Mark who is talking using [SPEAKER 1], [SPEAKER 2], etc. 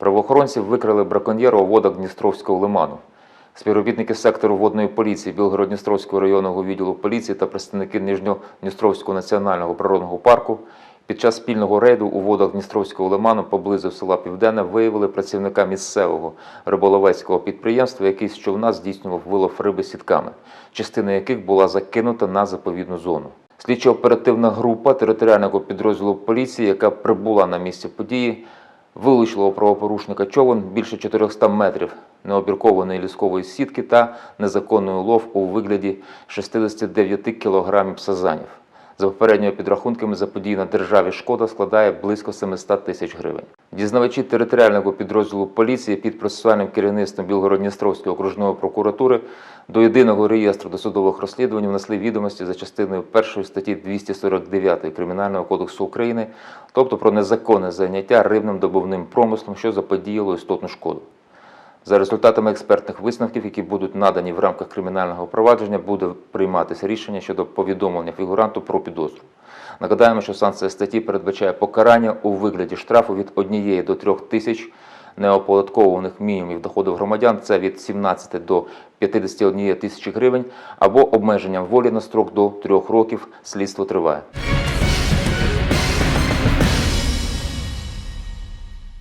[SPEAKER 1] Правоохоронці викрили браконьєра у водах Дністровського лиману. Співробітники сектору водної поліції Білгород-Дністровського районного відділу поліції та представники Нижньодністровського національного природного парку під час спільного рейду у водах Дністровського лиману поблизу села Південне виявили працівника місцевого риболовецького підприємства, який з човна здійснював вилов риби сітками, частина яких була закинута на заповідну зону. Слідчо-оперативна група територіального підрозділу поліції, яка прибула на місце події, вилучила у правопорушника човен більше 400 метрів необіркованої ліскової сітки та незаконний улов у вигляді 69 кілограмів сазанів. За попередніми підрахунками заподіяна державі шкода складає близько 700 тисяч гривень. Дізнавачі територіального підрозділу поліції під процесуальним керівництвом Білгород-Дністровської окружної прокуратури до єдиного реєстру досудових розслідувань внесли відомості за частиною 1 статті 249 Кримінального кодексу України, тобто про незаконне зайняття рибним добувним промислом, що заподіяло істотну шкоду. За результатами експертних висновків, які будуть надані в рамках кримінального провадження, буде прийматися рішення щодо повідомлення фігуранту про підозру. Нагадаємо, що санкція статті передбачає покарання у вигляді штрафу від 1 до 3 тисяч неоподаткованих мінімумів доходу громадян, це від 17 до 51 тисячі гривень, або обмеженням волі на строк до 3 років слідство триває.